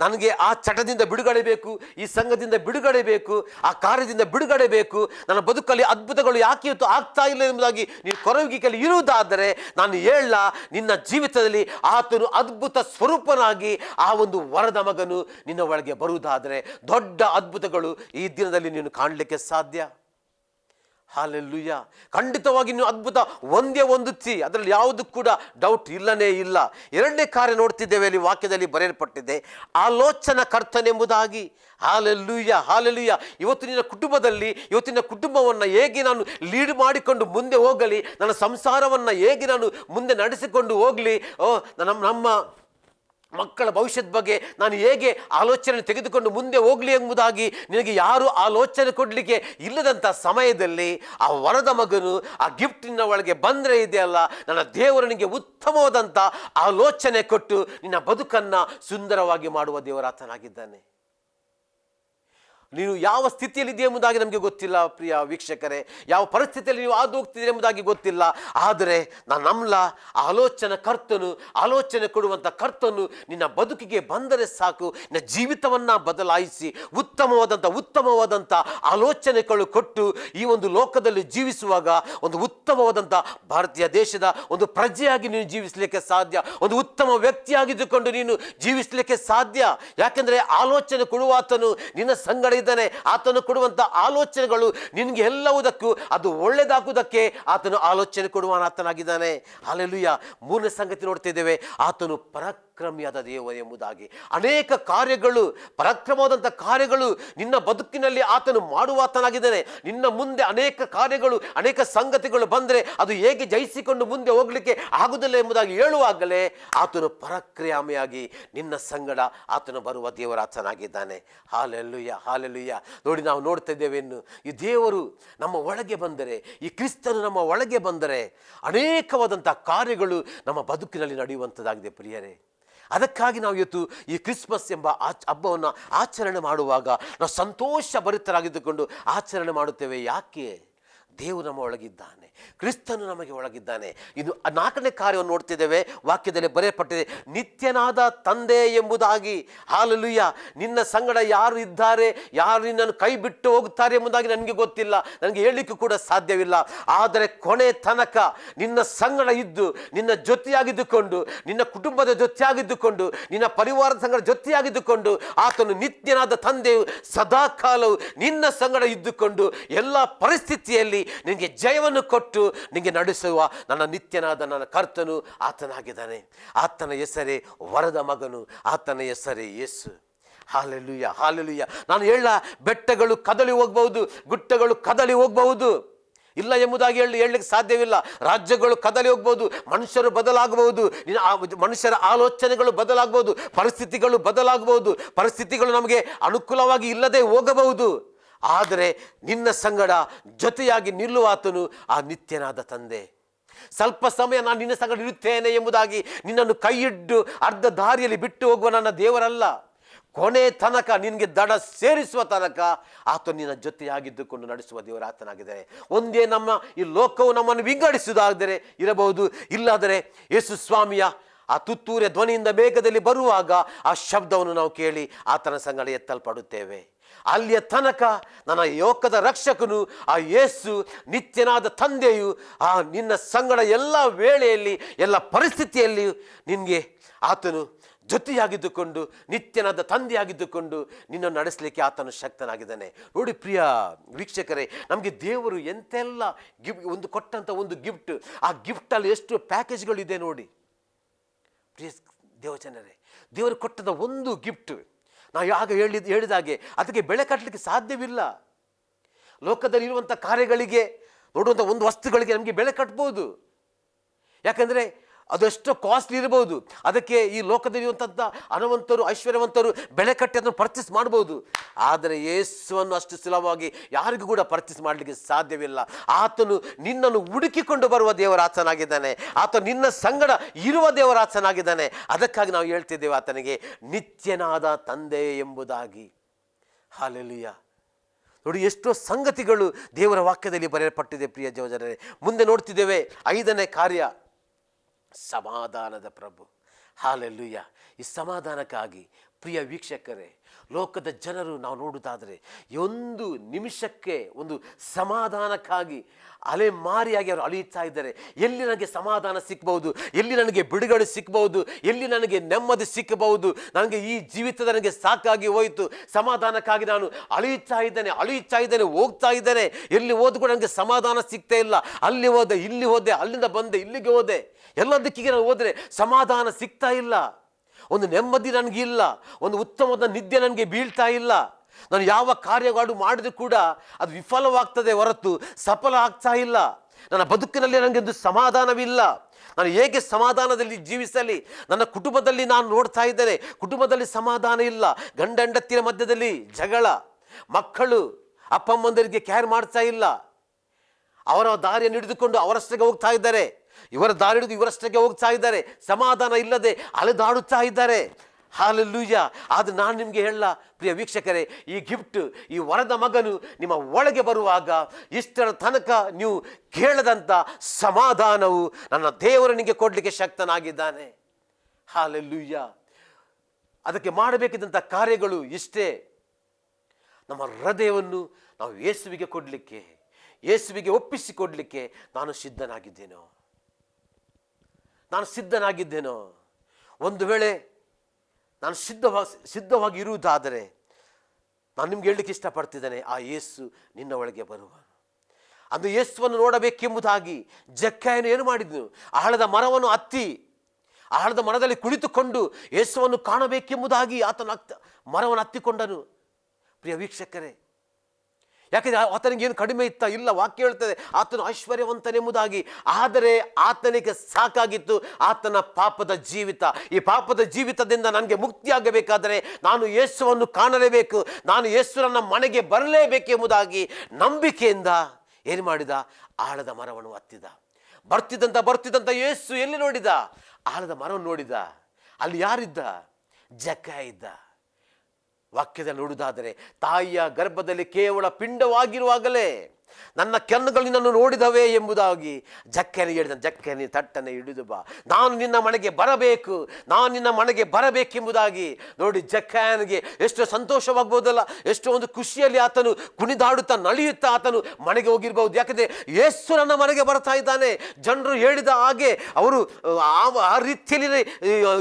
A: ನನಗೆ ಆ ಚಟದಿಂದ ಬಿಡುಗಡೆ ಬೇಕು, ಈ ಸಂಘದಿಂದ ಬಿಡುಗಡೆ ಬೇಕು, ಆ ಕಾರ್ಯದಿಂದ ಬಿಡುಗಡೆ ಬೇಕು. ನನ್ನ ಬದುಕಲ್ಲಿ ಅದ್ಭುತಗಳು ಯಾಕೆ ಇವತ್ತು ಆಗ್ತಾ ಇಲ್ಲ ಎಂಬುದಾಗಿ ನೀನು ಕೊರವಿಕೆಯಲ್ಲಿ ಇರುವುದಾದರೆ ನಾನು ಹೇಳ, ನಿನ್ನ ಜೀವಿತದಲ್ಲಿ ಆತನು ಅದ್ಭುತ ಸ್ವರೂಪನಾಗಿ ಆ ಒಂದು ವರದ ಮಗನು ನಿನ್ನ ಒಳಗೆ ಬರುವುದಾದರೆ ದೊಡ್ಡ ಅದ್ಭುತಗಳು ಈ ದಿನದಲ್ಲಿ ನೀನು ಕಾಣಲಿಕ್ಕೆ ಸಾಧ್ಯ? ಹಾಲೆಲ್ಲುಯ್ಯ. ಖಂಡಿತವಾಗಿ ನೀವು ಅದ್ಭುತ, ಒಂದೇ ಹೊಂದುತ್ತಿ ಅದರಲ್ಲಿ ಯಾವುದು ಕೂಡ ಡೌಟ್ ಇಲ್ಲನೇ ಇಲ್ಲ. ಎರಡನೇ ಕಾರ್ಯ ನೋಡ್ತಿದ್ದೇವೆ, ಅಲ್ಲಿ ವಾಕ್ಯದಲ್ಲಿ ಬರೆಯಲ್ಪಟ್ಟಿದೆ, ಆಲೋಚನಾ ಕರ್ತನೆಂಬುದಾಗಿ. Hallelujah hallelujah. ಇವತ್ತಿನ ಕುಟುಂಬದಲ್ಲಿ, ಇವತ್ತಿನ ಕುಟುಂಬವನ್ನು ಹೇಗೆ ನಾನು ಲೀಡ್ ಮಾಡಿಕೊಂಡು ಮುಂದೆ ಹೋಗಲಿ, ನನ್ನ ಸಂಸಾರವನ್ನು ಹೇಗೆ ನಾನು ಮುಂದೆ ನಡೆಸಿಕೊಂಡು ಹೋಗಲಿ ನಮ್ಮ ನಮ್ಮ ಮಕ್ಕಳ ಭವಿಷ್ಯದ ಬಗ್ಗೆ ನಾನು ಹೇಗೆ ಆಲೋಚನೆ ತೆಗೆದುಕೊಂಡು ಮುಂದೆ ಹೋಗಲಿ ಎಂಬುದಾಗಿ ನಿನಗೆ ಯಾರು ಆಲೋಚನೆ ಕೊಡಲಿಕ್ಕೆ ಇಲ್ಲದಂಥ ಸಮಯದಲ್ಲಿ ಆ ವರದ ಮಗನು ಆ ಗಿಫ್ಟಿನ ಒಳಗೆ ಬಂದರೆ ಇದೆಯಲ್ಲ ನನ್ನ ದೇವರನಿಗೆ ಉತ್ತಮವಾದಂಥ ಆಲೋಚನೆ ಕೊಟ್ಟು ನಿನ್ನ ಬದುಕನ್ನು ಸುಂದರವಾಗಿ ಮಾಡುವ ದೇವರಾತನಾಗಿದ್ದಾನೆ. ನೀನು ಯಾವ ಸ್ಥಿತಿಯಲ್ಲಿದೆ ಎಂಬುದಾಗಿ ನಮಗೆ ಗೊತ್ತಿಲ್ಲ, ಪ್ರಿಯ ವೀಕ್ಷಕರೇ. ಯಾವ ಪರಿಸ್ಥಿತಿಯಲ್ಲಿ ನೀವು ಹಾದು ಹೋಗ್ತಿದ್ದೀರಿ ಎಂಬುದಾಗಿ ಗೊತ್ತಿಲ್ಲ. ಆದರೆ ನಾನು ನಂಬಲ ಆಲೋಚನೆ ಕರ್ತನು, ಆಲೋಚನೆ ಕೊಡುವಂಥ ಕರ್ತನು ನಿನ್ನ ಬದುಕಿಗೆ ಬಂದರೆ ಸಾಕು. ನಿನ್ನ ಜೀವಿತವನ್ನು ಬದಲಾಯಿಸಿ ಉತ್ತಮವಾದಂಥ ಉತ್ತಮವಾದಂಥ ಆಲೋಚನೆಗಳು ಕೊಟ್ಟು ಈ ಒಂದು ಲೋಕದಲ್ಲಿ ಜೀವಿಸುವಾಗ ಒಂದು ಉತ್ತಮವಾದಂಥ ಭಾರತೀಯ ದೇಶದ ಒಂದು ಪ್ರಜೆಯಾಗಿ ನೀನು ಜೀವಿಸಲಿಕ್ಕೆ ಸಾಧ್ಯ. ಒಂದು ಉತ್ತಮ ವ್ಯಕ್ತಿಯಾಗಿದ್ದುಕೊಂಡು ನೀನು ಜೀವಿಸಲಿಕ್ಕೆ ಸಾಧ್ಯ. ಯಾಕೆಂದರೆ ಆಲೋಚನೆ ಕೊಡುವಾತನು ನಿನ್ನ ಸಂಗಡ ಇದ್ದಾನೆ. ಆತನು ಕೊಡುವಂಥ ಆಲೋಚನೆಗಳು ನಿನಗೆ ಎಲ್ಲವುದಕ್ಕೂ, ಅದು ಒಳ್ಳೆಯದಾಗುವುದಕ್ಕೆ ಆತನು ಆಲೋಚನೆ ಕೊಡುವ ಆತನಾಗಿದ್ದಾನೆ ಅಲ್ಲೆಲ್ಲುಯ್ಯ ಮೂರನೇ ಸಂಗತಿ ನೋಡ್ತಿದ್ದೇವೆ ಆತನು ಪರಾಕ್ರಮಿಯಾದ ದೇವ ಎಂಬುದಾಗಿ. ಅನೇಕ ಕಾರ್ಯಗಳು, ಪರಾಕ್ರಮವಾದಂಥ ಕಾರ್ಯಗಳು ನಿನ್ನ ಬದುಕಿನಲ್ಲಿ ಆತನು ಮಾಡುವಾತನಾಗಿದ್ದಾನೆ. ನಿನ್ನ ಮುಂದೆ ಅನೇಕ ಕಾರ್ಯಗಳು, ಅನೇಕ ಸಂಗತಿಗಳು ಬಂದರೆ ಅದು ಹೇಗೆ ಜಯಿಸಿಕೊಂಡು ಮುಂದೆ ಹೋಗಲಿಕ್ಕೆ ಆಗುವುದಿಲ್ಲ ಎಂಬುದಾಗಿ ಹೇಳುವಾಗಲೇ ಆತನು ಪರಾಕ್ರಮಿಯಾಗಿ ನಿನ್ನ ಸಂಗಡ ಆತನು ಬರುವ ದೇವರಾತನಾಗಿದ್ದಾನೆ ಹಾಲೆಲ್ಲುಯ್ಯ ಹಾಲೆಲ್ಲುಯ್ಯ. ನೋಡಿ ನಾವು ನೋಡ್ತಾ ಇದ್ದೇವೆ ಇನ್ನು, ಈ ದೇವರು ನಮ್ಮ ಒಳಗೆ ಬಂದರೆ, ಈ ಕ್ರಿಸ್ತನು ನಮ್ಮ ಒಳಗೆ ಬಂದರೆ ಅನೇಕವಾದಂಥ ಕಾರ್ಯಗಳು ನಮ್ಮ ಬದುಕಿನಲ್ಲಿ ನಡೆಯುವಂಥದ್ದಾಗಿದೆ ಪ್ರಿಯರೇ. ಅದಕ್ಕಾಗಿ ನಾವು ಇವತ್ತು ಈ ಕ್ರಿಸ್ಮಸ್ ಎಂಬ ಆಚ, ಹಬ್ಬವನ್ನು ಆಚರಣೆ ಮಾಡುವಾಗ ನಾವು ಸಂತೋಷ ಭರಿತರಾಗಿದ್ದುಕೊಂಡು ಆಚರಣೆ ಮಾಡುತ್ತೇವೆ. ಯಾಕೆ? ದೇವರು ನಮ್ಮ ಒಳಗಿದ್ದಾನೆ, ಕ್ರಿಸ್ತನು ನಮಗೆ ಒಳಗಿದ್ದಾನೆ. ಇದು ನಾಲ್ಕನೇ ಕಾರ್ಯವನ್ನು ನೋಡ್ತಿದ್ದೇವೆ, ವಾಕ್ಯದಲ್ಲಿ ಬರೆಯಲ್ಪಟ್ಟಿದೆ, ನಿತ್ಯನಾದ ತಂದೆ ಎಂಬುದಾಗಿ. ಹಾಲಲುಯ್ಯ ನಿನ್ನ ಸಂಗಡ ಯಾರು ಇದ್ದಾರೆ, ಯಾರು ನಿನ್ನನ್ನು ಕೈ ಬಿಟ್ಟು ಹೋಗುತ್ತಾರೆ ಎಂಬುದಾಗಿ ನನಗೆ ಗೊತ್ತಿಲ್ಲ, ನನಗೆ ಹೇಳಲಿಕ್ಕೂ ಕೂಡ ಸಾಧ್ಯವಿಲ್ಲ. ಆದರೆ ಕೊನೆ ತನಕ ನಿನ್ನ ಸಂಗಡ ಇದ್ದು, ನಿನ್ನ ಜೊತೆಯಾಗಿದ್ದುಕೊಂಡು, ನಿನ್ನ ಕುಟುಂಬದ ಜೊತೆಯಾಗಿದ್ದುಕೊಂಡು, ನಿನ್ನ ಪರಿವಾರದ ಸಂಗಡ ಜೊತೆಯಾಗಿದ್ದುಕೊಂಡು, ಆತನು ನಿತ್ಯನಾದ ತಂದೆಯು ಸದಾ ಕಾಲವು ನಿನ್ನ ಸಂಗಡ ಇದ್ದುಕೊಂಡು, ಎಲ್ಲ ಪರಿಸ್ಥಿತಿಯಲ್ಲಿ ನಿನಗೆ ಜಯವನ್ನು ಕೊಟ್ಟು ನಿನಗೆ ನಡೆಸುವ ನನ್ನ ನಿತ್ಯನಾದ ನನ್ನ ಕರ್ತನು ಆತನಾಗಿದ್ದಾನೆ. ಆತನ ಹೆಸರೇ ವರದ ಮಗನು, ಆತನ ಹೆಸರೇ ಯೇಸು. ಹಾಲೆಲುಯ್ಯ ಹಾಲೆಲುಯ್ಯ ನಾನು ಹೇಳ, ಬೆಟ್ಟಗಳು ಕದಲಿ ಹೋಗ್ಬಹುದು ಗುಟ್ಟಗಳು ಕದಲಿ ಹೋಗ್ಬಹುದು. ಇಲ್ಲ ಎಂಬುದಾಗಿ ಹೇಳಿ, ಹೇಳಲಿಕ್ಕೆ ಸಾಧ್ಯವಿಲ್ಲ. ರಾಜ್ಯಗಳು ಕದಲಿ ಹೋಗ್ಬೋದು ಮನುಷ್ಯರು ಬದಲಾಗಬಹುದು ಮನುಷ್ಯರ ಆಲೋಚನೆಗಳು ಬದಲಾಗಬಹುದು, ಪರಿಸ್ಥಿತಿಗಳು ಬದಲಾಗಬಹುದು, ಪರಿಸ್ಥಿತಿಗಳು ನಮಗೆ ಅನುಕೂಲವಾಗಿ ಇಲ್ಲದೆ ಹೋಗಬಹುದು. ಆದರೆ ನಿನ್ನ ಸಂಗಡ ಜೊತೆಯಾಗಿ ನಿಲ್ಲುವಾತನು ಆ ನಿತ್ಯನಾದ ತಂದೆ. ಸ್ವಲ್ಪ ಸಮಯ ನಾನು ನಿನ್ನ ಸಂಗಡ ಇರುತ್ತೇನೆ ಎಂಬುದಾಗಿ ನಿನ್ನನ್ನು ಕೈಯಿಟ್ಟು ಅರ್ಧ ದಾರಿಯಲ್ಲಿ ಬಿಟ್ಟು ಹೋಗುವ ನನ್ನ ದೇವರಲ್ಲ. ಕೊನೆ ತನಕ ನಿನಗೆ ದಡ ಸೇರಿಸುವ ತನಕ ಆತ ನಿನ್ನ ಜೊತೆಯಾಗಿದ್ದುಕೊಂಡು ನಡೆಸುವ ದೇವರ ಆತನಾಗಿದ್ದಾರೆ. ಒಂದೇ ನಮ್ಮ ಈ ಲೋಕವು ನಮ್ಮನ್ನು ವಿಂಗಡಿಸುವುದಾದರೆ ಇರಬಹುದು. ಇಲ್ಲಾದರೆ ಯೇಸು ಸ್ವಾಮಿಯ ಆ ತುತ್ತೂರಿಯ ಧ್ವನಿಯಿಂದ ಬೇಗದಲ್ಲಿ ಬರುವಾಗ ಆ ಶಬ್ದವನ್ನು ನಾವು ಕೇಳಿ ಆತನ ಸಂಗಡ ಎತ್ತಲ್ಪಡುತ್ತೇವೆ. ಅಲ್ಲಿಯ ತನಕ ನನ್ನ ಯೋಕದ ರಕ್ಷಕನು, ಆ ಯೇಸು, ನಿತ್ಯನಾದ ತಂದೆಯು, ಆ ನಿನ್ನ ಸಂಗಡ ಎಲ್ಲ ವೇಳೆಯಲ್ಲಿ, ಎಲ್ಲ ಪರಿಸ್ಥಿತಿಯಲ್ಲಿಯೂ ನಿನಗೆ ಆತನು ಜೊತೆಯಾಗಿದ್ದುಕೊಂಡು ನಿತ್ಯನಾದ ತಂದೆಯಾಗಿದ್ದುಕೊಂಡು ನಿನ್ನನ್ನು ನಡೆಸಲಿಕ್ಕೆ ಆತನು ಶಕ್ತನಾಗಿದ್ದಾನೆ. ನೋಡಿ ಪ್ರಿಯ ವೀಕ್ಷಕರೇ, ನಮಗೆ ದೇವರು ಎಂತೆಲ್ಲ ಗಿಫ್ಟ್, ಒಂದು ಕೊಟ್ಟಂಥ ಒಂದು ಗಿಫ್ಟ್, ಆ ಗಿಫ್ಟಲ್ಲಿ ಎಷ್ಟು ಪ್ಯಾಕೇಜ್ಗಳಿದೆ ನೋಡಿ. ಪ್ರಿಯ ದೇವಚನರೇ ದೇವರು ಕೊಟ್ಟದ ಒಂದು ಗಿಫ್ಟ್ ನಾವು ಯಾವಾಗ ಹೇಳಿದ ಹೇಳಿದಾಗೆ ಅದಕ್ಕೆ ಬೆಳೆ ಕಟ್ಟಲಿಕ್ಕೆ ಸಾಧ್ಯವಿಲ್ಲ. ಲೋಕದಲ್ಲಿರುವಂಥ ಕಾರ್ಯಗಳಿಗೆ, ನೋಡುವಂಥ ಒಂದು ವಸ್ತುಗಳಿಗೆ ನಮಗೆ ಬೆಲೆ ಕಟ್ಬೋದು. ಯಾಕಂದರೆ ಅದೆಷ್ಟೋ ಕಾಸ್ಟ್ಲಿ ಇರಬಹುದು ಅದಕ್ಕೆ ಈ ಲೋಕದಲ್ಲಿರುವಂಥದ್ದು ಹಣವಂತರು ಐಶ್ವರ್ಯವಂತರು ಬೆಳೆ ಕಟ್ಟಿ ಅದನ್ನು ಪರ್ಚೇಸ್ ಮಾಡ್ಬೋದು. ಆದರೆ ಯೇಸುವನ್ನು ಅಷ್ಟು ಸುಲಭವಾಗಿ ಯಾರಿಗೂ ಕೂಡ ಪರ್ಚೇಸ್ ಮಾಡಲಿಕ್ಕೆ ಸಾಧ್ಯವಿಲ್ಲ. ಆತನು ನಿನ್ನನ್ನು ಹುಡುಕಿಕೊಂಡು ಬರುವ ದೇವರಾತನಾಗಿದ್ದಾನೆ ಆತ ನಿನ್ನ ಸಂಗಡ ಇರುವ ದೇವರಾತನಾಗಿದ್ದಾನೆ ಅದಕ್ಕಾಗಿ ನಾವು ಹೇಳ್ತಿದ್ದೇವೆ ಆತನಿಗೆ, ನಿತ್ಯನಾದ ತಂದೆ ಎಂಬುದಾಗಿ. ಹಾಲೆಲಿಯ ನೋಡಿ, ಎಷ್ಟೋ ಸಂಗತಿಗಳು ದೇವರ ವಾಕ್ಯದಲ್ಲಿ ಬರೆಯಲ್ಪಟ್ಟಿದೆ, ಪ್ರಿಯ ಜವಜನರೇ. ಮುಂದೆ ನೋಡ್ತಿದ್ದೇವೆ ಐದನೇ ಕಾರ್ಯ. ಸಮಾಧಾನದ ಪ್ರಭು. ಹಾಲೆಲ್ಲುಯ್ಯ. ಈ ಸಮಾಧಾನಕ್ಕಾಗಿ ಪ್ರಿಯ ವೀಕ್ಷಕರೇ, ಲೋಕದ ಜನರು ನಾವು ನೋಡುವುದಾದರೆ ಒಂದು ನಿಮಿಷಕ್ಕೆ ಒಂದು ಸಮಾಧಾನಕ್ಕಾಗಿ ಅಲೆಮಾರಿಯಾಗಿ ಅವರು ಅಳಿಯುತ್ತಾ ಇದ್ದಾರೆ. ಎಲ್ಲಿ ನನಗೆ ಸಮಾಧಾನ ಸಿಕ್ಕಬಹುದು ಎಲ್ಲಿ ನನಗೆ ಬಿಡುಗಡೆ ಸಿಕ್ಕಬಹುದು ಎಲ್ಲಿ ನನಗೆ ನೆಮ್ಮದಿ ಸಿಕ್ಕಬಹುದು ನನಗೆ ಈ ಜೀವಿತದ ನನಗೆ ಸಾಕಾಗಿ ಹೋಯಿತು. ಸಮಾಧಾನಕ್ಕಾಗಿ ನಾನು ಅಳಿಯುತ್ತಾ ಇದ್ದೇನೆ ಅಳಿಯುತ್ತಾ ಇದ್ದೇನೆ, ಹೋಗ್ತಾ ಇದ್ದೇನೆ. ಎಲ್ಲಿ ಹೋದ್ರು ಕೂಡ ನನಗೆ ಸಮಾಧಾನ ಸಿಗ್ತಾ ಇಲ್ಲ. ಅಲ್ಲಿ ಹೋದೆ, ಇಲ್ಲಿ ಹೋದೆ, ಅಲ್ಲಿಂದ ಬಂದೆ, ಇಲ್ಲಿಗೆ ಹೋದೆ. ಎಲ್ಲ ದಿಕ್ಕಿಗೆ ನಾನು ಹೋದರೆ ಸಮಾಧಾನ ಸಿಗ್ತಾ ಇಲ್ಲ. ಒಂದು ನೆಮ್ಮದಿ ನನಗಿಲ್ಲ ಒಂದು ಉತ್ತಮವಾದ ನಿದ್ದೆ ನನಗೆ ಬೀಳ್ತಾ ಇಲ್ಲ. ನಾನು ಯಾವ ಕಾರ್ಯಗಳು ಮಾಡಿದ್ರು ಕೂಡ ಅದು ವಿಫಲವಾಗ್ತದೆ ಹೊರತು ಸಫಲ ಆಗ್ತಾ ಇಲ್ಲ. ನನ್ನ ಬದುಕಿನಲ್ಲಿ ನನಗೆ ಒಂದು ಸಮಾಧಾನವಿಲ್ಲ. ನಾನು ಹೇಗೆ ಸಮಾಧಾನದಲ್ಲಿ ಜೀವಿಸಲಿ? ನನ್ನ ಕುಟುಂಬದಲ್ಲಿ ನಾನು ನೋಡ್ತಾ ಇದ್ದೇನೆ. ಕುಟುಂಬದಲ್ಲಿ ಸಮಾಧಾನ ಇಲ್ಲ. ಗಂಡ ಹೆಂಡತಿಯ ಮಧ್ಯದಲ್ಲಿ ಜಗಳ. ಮಕ್ಕಳು ಅಪ್ಪಮ್ಮಂದರಿಗೆ ಕೇರ್ ಮಾಡ್ತಾ ಇಲ್ಲ. ಅವರ ದಾರಿಯನ್ನು ಹಿಡಿದುಕೊಂಡು ಅವರಷ್ಟೇ ಹೋಗ್ತಾ ಇದ್ದಾರೆ. ಇವರ ದಾರಿ ಹಿಡಿದು ಇವರಷ್ಟಕ್ಕೆ ಹೋಗ್ತಾ ಇದ್ದಾರೆ. ಸಮಾಧಾನ ಇಲ್ಲದೆ ಅಲೆದಾಡುತ್ತಾ ಇದ್ದಾರೆ. ಹಾಲೆಲ್ಲೂಯ್ಯ ಆದ್ರೆ ನಾನು ನಿಮಗೆ ಹೇಳ ಪ್ರಿಯ ವೀಕ್ಷಕರೇ, ಈ ಗಿಫ್ಟ್ ಈ ವರದ ಮಗನು ನಿಮ್ಮ ಒಳಗೆ ಬರುವಾಗ ಇಷ್ಟರ ತನಕ ನೀವು ಕೇಳದಂಥ ಸಮಾಧಾನವು ನನ್ನ ದೇವರು ನಿಮಗೆ ಕೊಡಲಿಕ್ಕೆ ಶಕ್ತನಾಗಿದ್ದಾನೆ. ಹಾಲೆಲ್ಲೂಯ್ಯ ಅದಕ್ಕೆ ಮಾಡಬೇಕಿದ್ದಂಥ ಕಾರ್ಯಗಳು ಇಷ್ಟೇ. ನಮ್ಮ ಹೃದಯವನ್ನು ನಾವು ಯೇಸುವಿಗೆ ಕೊಡಲಿಕ್ಕೆ, ಯೇಸುವಿಗೆ ಒಪ್ಪಿಸಿಕೊಡಲಿಕ್ಕೆ ನಾನು ಸಿದ್ಧನಾಗಿದ್ದೇನೋ. ನಾನು ಸಿದ್ಧನಾಗಿದ್ದೇನೋ. ಒಂದು ವೇಳೆ ನಾನು ಸಿದ್ಧವಾಗಿ ಸಿದ್ಧವಾಗಿ ಇರುವುದಾದರೆ ನಾನು ನಿಮ್ಗೆ ಹೇಳಲಿಕ್ಕೆ ಇಷ್ಟಪಡ್ತಿದ್ದೇನೆ, ಆ ಯೇಸು ನಿನ್ನ ಒಳಗೆ ಬರುವ. ಅದು ಯೇಸುವನ್ನು ನೋಡಬೇಕೆಂಬುದಾಗಿ ಜಕ್ಕಾಯನು ಏನು ಮಾಡಿದ್ನು? ಆಳದ ಮರವನ್ನು ಹತ್ತಿ ಆಳದ ಮರದಲ್ಲಿ ಕುಳಿತುಕೊಂಡು ಯೇಸುವನ್ನು ಕಾಣಬೇಕೆಂಬುದಾಗಿ ಆತನ ಮರವನ್ನು ಹತ್ತಿಕೊಂಡನು ಪ್ರಿಯ ವೀಕ್ಷಕರೇ ಯಾಕೆಂದರೆ ಆತನಿಗೇನು ಕಡಿಮೆ ಇತ್ತ? ಇಲ್ಲ, ವಾಕ್ಯ ಹೇಳ್ತದೆ, ಆತನು ಐಶ್ವರ್ಯವಂತನೆಂಬುದಾಗಿ. ಆದರೆ ಆತನಿಗೆ ಸಾಕಾಗಿತ್ತು ಆತನ ಪಾಪದ ಜೀವಿತ. ಈ ಪಾಪದ ಜೀವಿತದಿಂದ ನನಗೆ ಮುಕ್ತಿಯಾಗಬೇಕಾದರೆ ನಾನು ಯೇಸುವನ್ನು ಕಾಣಲೇಬೇಕು, ನಾನು ಯೇಸುರನ್ನ ಮನೆಗೆ ಬರಲೇಬೇಕೆಂಬುದಾಗಿ ನಂಬಿಕೆಯಿಂದ ಏನು ಮಾಡಿದ? ಆಳದ ಮರವನ್ನು ಹತ್ತಿದ. ಬರ್ತಿದ್ದಂಥ ಬರ್ತಿದ್ದಂಥ ಯೇಸು ಎಲ್ಲಿ ನೋಡಿದ? ಆಳದ ಮರವನ್ನು ನೋಡಿದ. ಅಲ್ಲಿ ಯಾರಿದ್ದ? ಜಕ್ಕ ಇದ್ದ. ವಾಕ್ಯದಲ್ಲಿ ನೋಡುವುದಾದರೆ ತಾಯಿಯ ಗರ್ಭದಲ್ಲಿ ಕೇವಲ ಪಿಂಡವಾಗಿರುವಾಗಲೇ ನನ್ನ ಕೆನ್ನುಗಳು ನಿನ್ನನ್ನು ನೋಡಿದವೆ ಎಂಬುದಾಗಿ ಜಕ್ಕನೆ ಹೇಳಿದ ಜಕ್ಕನೆ ತಟ್ಟನೆ ಹಿಡಿದು ಬಾ. ನಾನು ನಿನ್ನ ಮನೆಗೆ ಬರಬೇಕು. ನಾನು ನಿನ್ನ ಮನೆಗೆ ಬರಬೇಕೆಂಬುದಾಗಿ ನೋಡಿ ಜಕ್ಕನಿಗೆ ಎಷ್ಟು ಸಂತೋಷವಾಗ್ಬೋದಲ್ಲ. ಎಷ್ಟು ಒಂದು ಖುಷಿಯಲ್ಲಿ ಆತನು ಕುಣಿದಾಡುತ್ತಾ ನಲಿಯುತ್ತಾ ಆತನು ಮನೆಗೆ ಹೋಗಿರ್ಬಹುದು ಯಾಕಂದರೆ ಯೇಸು ನನ್ನ ಮನೆಗೆ ಬರ್ತಾ ಇದ್ದಾನೆ. ಜನರು ಹೇಳಿದ ಹಾಗೆ ಅವರು, ಆ ರೀತಿಯಲ್ಲಿ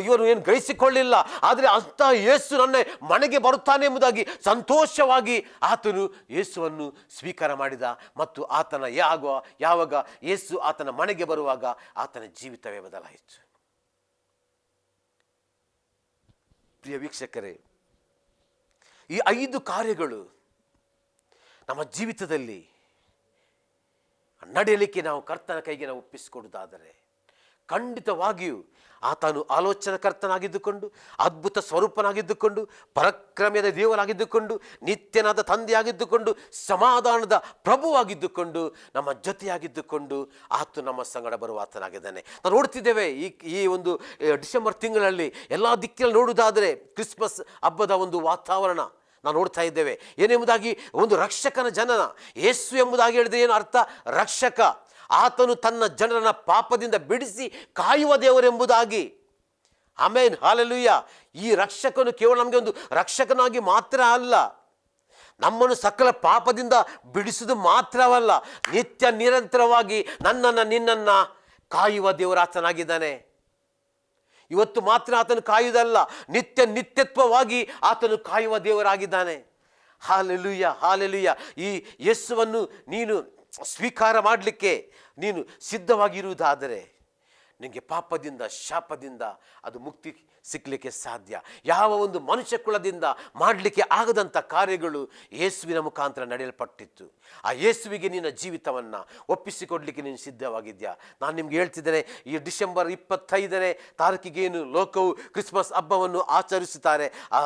A: ಇವರು ಏನು ಗ್ರಹಿಸಿಕೊಳ್ಳಿಲ್ಲ. ಆದರೆ ಅಂಥ ಯೇಸು ನನ್ನ ಮನೆಗೆ ಬರುತ್ತಾನೆ ಎಂಬುದಾಗಿ ಸಂತೋಷವಾಗಿ ಆತನು ಯೇಸುವನ್ನು ಸ್ವೀಕಾರ ಮಾಡಿದ. ಮತ್ತು ಆತನ ಯಾಗುವ, ಯಾವಾಗ ಯೇಸು ಆತನ ಮನೆಗೆ ಬರುವಾಗ ಆತನ ಜೀವಿತವೇ ಬದಲಾಯಿತು ಪ್ರಿಯ ವೀಕ್ಷಕರೇ, ಈ ಐದು ಕಾರ್ಯಗಳು ನಮ್ಮ ಜೀವಿತದಲ್ಲಿ ನಡೆಯಲಿಕ್ಕೆ ನಾವು ಕರ್ತನ ಕೈಗೆ ನಾವು ಒಪ್ಪಿಸಿಕೊಡುವುದಾದರೆ ಖಂಡಿತವಾಗಿಯೂ ಆತನು ಆಲೋಚನಕರ್ತನಾಗಿದ್ದುಕೊಂಡು, ಅದ್ಭುತ ಸ್ವರೂಪನಾಗಿದ್ದುಕೊಂಡು ಪರಕ್ರಮ್ಯದ ದೇವರಾಗಿದ್ದುಕೊಂಡು ನಿತ್ಯನಾದ ತಂದೆಯಾಗಿದ್ದುಕೊಂಡು, ಸಮಾಧಾನದ ಪ್ರಭುವಾಗಿದ್ದುಕೊಂಡು, ನಮ್ಮ ಜೊತೆಯಾಗಿದ್ದುಕೊಂಡು ಆತ ನಮ್ಮ ಸಂಗಡ ಬರುವ ಆತನಾಗಿದ್ದಾನೆ. ನಾವು ನೋಡ್ತಿದ್ದೇವೆ ಈ ಈ ಒಂದು ಡಿಸೆಂಬರ್ ತಿಂಗಳಲ್ಲಿ ಎಲ್ಲ ದಿಕ್ಕಿನಲ್ಲಿ ನೋಡುವುದಾದರೆ ಕ್ರಿಸ್ಮಸ್ ಹಬ್ಬದ ಒಂದು ವಾತಾವರಣ ನಾವು ನೋಡ್ತಾ ಇದ್ದೇವೆ. ಏನೆಂಬುದಾಗಿ ಒಂದು ರಕ್ಷಕನ ಜನನ. ಯೇಸು ಎಂಬುದಾಗಿ ಹೇಳಿದರೆ ಏನು ಅರ್ಥ? ರಕ್ಷಕ. ಆತನು ತನ್ನ ಜನರನ್ನ ಪಾಪದಿಂದ ಬಿಡಿಸಿ ಕಾಯುವ ದೇವರೆಂಬುದಾಗಿ. ಆಮೇನ್. ಹಾಲೆಲುಯ್ಯ ಈ ರಕ್ಷಕನು ಕೇವಲ ನಮಗೆ ಒಂದು ರಕ್ಷಕನಾಗಿ ಮಾತ್ರ ಅಲ್ಲ. ನಮ್ಮನ್ನು ಸಕಲ ಪಾಪದಿಂದ ಬಿಡಿಸುವುದು ಮಾತ್ರವಲ್ಲ. ನಿತ್ಯ ನಿರಂತರವಾಗಿ ನನ್ನನ್ನು ನಿನ್ನನ್ನು ಕಾಯುವ ದೇವರಾತನಾಗಿದ್ದಾನೆ. ಇವತ್ತು ಮಾತ್ರ ಆತನು ಕಾಯುವುದಲ್ಲ. ನಿತ್ಯ ನಿತ್ಯತ್ವವಾಗಿ ಆತನು ಕಾಯುವ ದೇವರಾಗಿದ್ದಾನೆ. ಹಾಲೆಲುಯ್ಯ ಹಾಲೆಲುಯ್ಯ ಈ ಯಸ್ಸುವನ್ನು ನೀನು ಸ್ವೀಕಾರ ಮಾಡಲಿಕ್ಕೆ ನೀನು ಸಿದ್ಧವಾಗಿರುವುದಾದರೆ ನಿನಗೆ ಪಾಪದಿಂದ ಶಾಪದಿಂದ ಅದು ಮುಕ್ತಿ ಸಿಕ್ಕಲಿಕ್ಕೆ ಸಾಧ್ಯ. ಯಾವ ಒಂದು ಮನುಷ್ಯ ಕುಲದಿಂದ ಮಾಡಲಿಕ್ಕೆ ಆಗದಂಥ ಕಾರ್ಯಗಳು ಯೇಸುವಿನ ಮುಖಾಂತರ ನಡೆಯಲ್ಪಟ್ಟಿತ್ತು. ಆ ಯೇಸುವಿಗೆ ನಿನ್ನ ಜೀವಿತವನ್ನು ಒಪ್ಪಿಸಿಕೊಡ್ಲಿಕ್ಕೆ ನೀನು ಸಿದ್ಧವಾಗಿದ್ಯಾ? ನಾನು ನಿಮ್ಗೆ ಹೇಳ್ತಿದ್ದೇನೆ, ಈ ಡಿಸೆಂಬರ್ ಇಪ್ಪತ್ತೈದನೇ ತಾರೀಕಿಗೇನು ಲೋಕವು ಕ್ರಿಸ್ಮಸ್ ಹಬ್ಬವನ್ನು ಆಚರಿಸುತ್ತಾರೆ, ಆ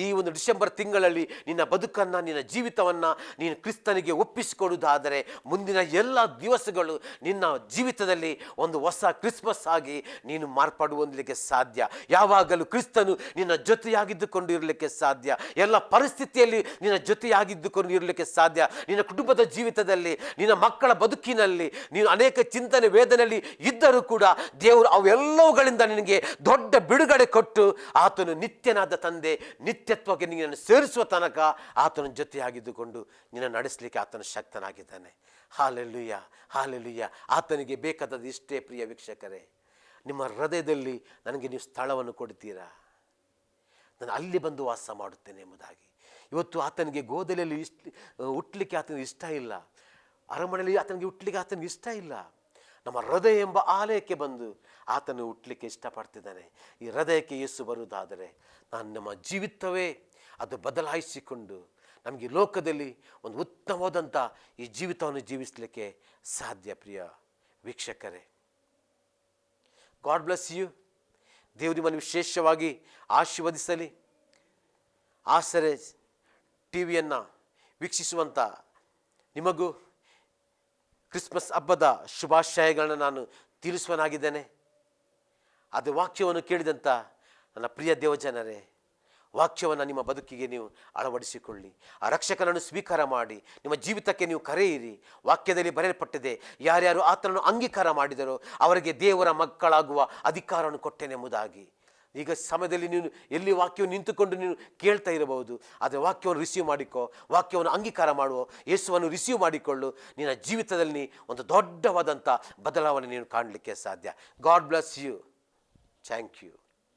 A: ಈ ಒಂದು ಡಿಸೆಂಬರ್ ತಿಂಗಳಲ್ಲಿ ನಿನ್ನ ಬದುಕನ್ನು, ನಿನ್ನ ಜೀವಿತವನ್ನು ನೀನು ಕ್ರಿಸ್ತನಿಗೆ ಒಪ್ಪಿಸಿಕೊಡುವುದಾದರೆ ಮುಂದಿನ ಎಲ್ಲ ದಿವಸಗಳು ನಿನ್ನ ಜೀವಿತದಲ್ಲಿ ಒಂದು ಹೊಸ ಕ್ರಿಸ್ಮಸ್ ಆಗಿ ನೀನು ಮಾರ್ಪಾಡು ಹೊಂದಲಿಕ್ಕೆ ಸಾಧ್ಯ. ಯಾವಾಗಲೂ ಕ್ರಿಸ್ತನು ನಿನ್ನ ಜೊತೆಯಾಗಿದ್ದುಕೊಂಡು ಇರಲಿಕ್ಕೆ ಸಾಧ್ಯ. ಎಲ್ಲ ಪರಿಸ್ಥಿತಿಯಲ್ಲಿ ನಿನ್ನ ಜೊತೆಯಾಗಿದ್ದುಕೊಂಡು ಇರಲಿಕ್ಕೆ ಸಾಧ್ಯ. ನಿನ್ನ ಕುಟುಂಬದ ಜೀವಿತದಲ್ಲಿ, ನಿನ್ನ ಮಕ್ಕಳ ಬದುಕಿನಲ್ಲಿ, ನೀನು ಅನೇಕ ಚಿಂತನೆ, ವೇದನೆಯಲ್ಲಿ ಇದ್ದರೂ ಕೂಡ ದೇವರು ಅವೆಲ್ಲವುಗಳಿಂದ ನಿನಗೆ ದೊಡ್ಡ ಬಿಡುಗಡೆ ಕೊಟ್ಟು ಆತನು ನಿತ್ಯನಾದ ತಂದೆ, ನಿತ್ಯತ್ವಕ್ಕೆ ನಿನ್ನನ್ನು ಸೇರಿಸುವ ತನಕ ಆತನ ಜೊತೆಯಾಗಿದ್ದುಕೊಂಡು ನಿನ್ನ ನಡೆಸಲಿಕ್ಕೆ ಆತನ ಶಕ್ತನಾಗಿದ್ದಾನೆ. ಹಾಲೆಲ್ಲುಯ್ಯ ಹಾಲೆಲ್ಲುಯ್ಯ ಆತನಿಗೆ ಬೇಕಾದದ್ದು ಇಷ್ಟೇ, ಪ್ರಿಯ ವೀಕ್ಷಕರೇ. ನಿಮ್ಮ ಹೃದಯದಲ್ಲಿ ನನಗೆ ನೀವು ಸ್ಥಳವನ್ನು ಕೊಡ್ತೀರಾ? ನಾನು ಅಲ್ಲಿ ಬಂದು ವಾಸ ಮಾಡುತ್ತೇನೆ ಎಂಬುದಾಗಿ. ಇವತ್ತು ಆತನಿಗೆ ಗೋದಲೆಯಲ್ಲಿ ಇಷ್ಟ ಹುಟ್ಟಲಿಕ್ಕೆ ಆತನಿಗೆ ಇಷ್ಟ ಇಲ್ಲ. ಅರಮನೆಯಲ್ಲಿ ಆತನಿಗೆ ಹುಟ್ಟಲಿಕ್ಕೆ ಆತನಿಗೆ ಇಷ್ಟ ಇಲ್ಲ. ನಮ್ಮ ಹೃದಯ ಎಂಬ ಆಲಯಕ್ಕೆ ಬಂದು ಆತನು ಹುಟ್ಟಲಿಕ್ಕೆ ಇಷ್ಟಪಡ್ತಿದ್ದಾನೆ. ಈ ಹೃದಯಕ್ಕೆ ಯೇಸು ಬರುವುದಾದರೆ ನಾನು ನಮ್ಮ ಜೀವಿತವೇ ಅದು ಬದಲಾಯಿಸಿಕೊಂಡು ನಮಗೆ ಲೋಕದಲ್ಲಿ ಒಂದು ಉತ್ತಮವಾದಂಥ ಈ ಜೀವಿತವನ್ನು ಜೀವಿಸಲಿಕ್ಕೆ ಸಾಧ್ಯ ಪ್ರಿಯ ವೀಕ್ಷಕರೇ. ಗಾಡ್ ಬ್ಲೆಸ್ ಯು ದೇವರು ನಿಮ್ಮನ್ನು ವಿಶೇಷವಾಗಿ ಆಶೀರ್ವದಿಸಲಿ. ಆಸರೆ ಟಿ ವಿಯನ್ನು ವೀಕ್ಷಿಸುವಂಥ ನಿಮಗೂ ಕ್ರಿಸ್ಮಸ್ ಹಬ್ಬದ ಶುಭಾಶಯಗಳನ್ನು ನಾನು ತಿಳಿಸುವನಾಗಿದ್ದೇನೆ. ಅದು ವಾಕ್ಯವನ್ನು ಕೇಳಿದಂಥ ನನ್ನ ಪ್ರಿಯ ದೇವಜನರೇ ವಾಕ್ಯವನ್ನು ನಿಮ್ಮ ಬದುಕಿಗೆ ನೀವು ಅಳವಡಿಸಿಕೊಳ್ಳಿ. ಆ ರಕ್ಷಕನನ್ನು ಸ್ವೀಕಾರ ಮಾಡಿ, ನಿಮ್ಮ ಜೀವಿತಕ್ಕೆ ನೀವು ಕರೆಯಿರಿ. ವಾಕ್ಯದಲ್ಲಿ ಬರೆಯಲ್ಪಟ್ಟಿದೆ, ಯಾರ್ಯಾರು ಆತನನ್ನು ಅಂಗೀಕಾರ ಮಾಡಿದರೋ ಅವರಿಗೆ ದೇವರ ಮಕ್ಕಳಾಗುವ ಅಧಿಕಾರವನ್ನು ಕೊಟ್ಟೆನೆಂಬುದಾಗಿ ಈಗ ಸಮಯದಲ್ಲಿ ನೀನು ಎಲ್ಲಿ ವಾಕ್ಯವನ್ನು ನಿಂತುಕೊಂಡು ನೀನು ಕೇಳ್ತಾ ಇರಬಹುದು, ಆದರೆ ವಾಕ್ಯವನ್ನು ರಿಸೀವ್ ಮಾಡಿಕೋ, ವಾಕ್ಯವನ್ನು ಅಂಗೀಕಾರ ಮಾಡುವ, ಯೇಸುವನ್ನು ರಿಸೀವ್ ಮಾಡಿಕೊಳ್ಳು. ನಿನ್ನ ಜೀವಿತದಲ್ಲಿ ಒಂದು ದೊಡ್ಡವಾದಂಥ ಬದಲಾವಣೆ ನೀನು ಕಾಣಲಿಕ್ಕೆ ಸಾಧ್ಯ. God bless you thank you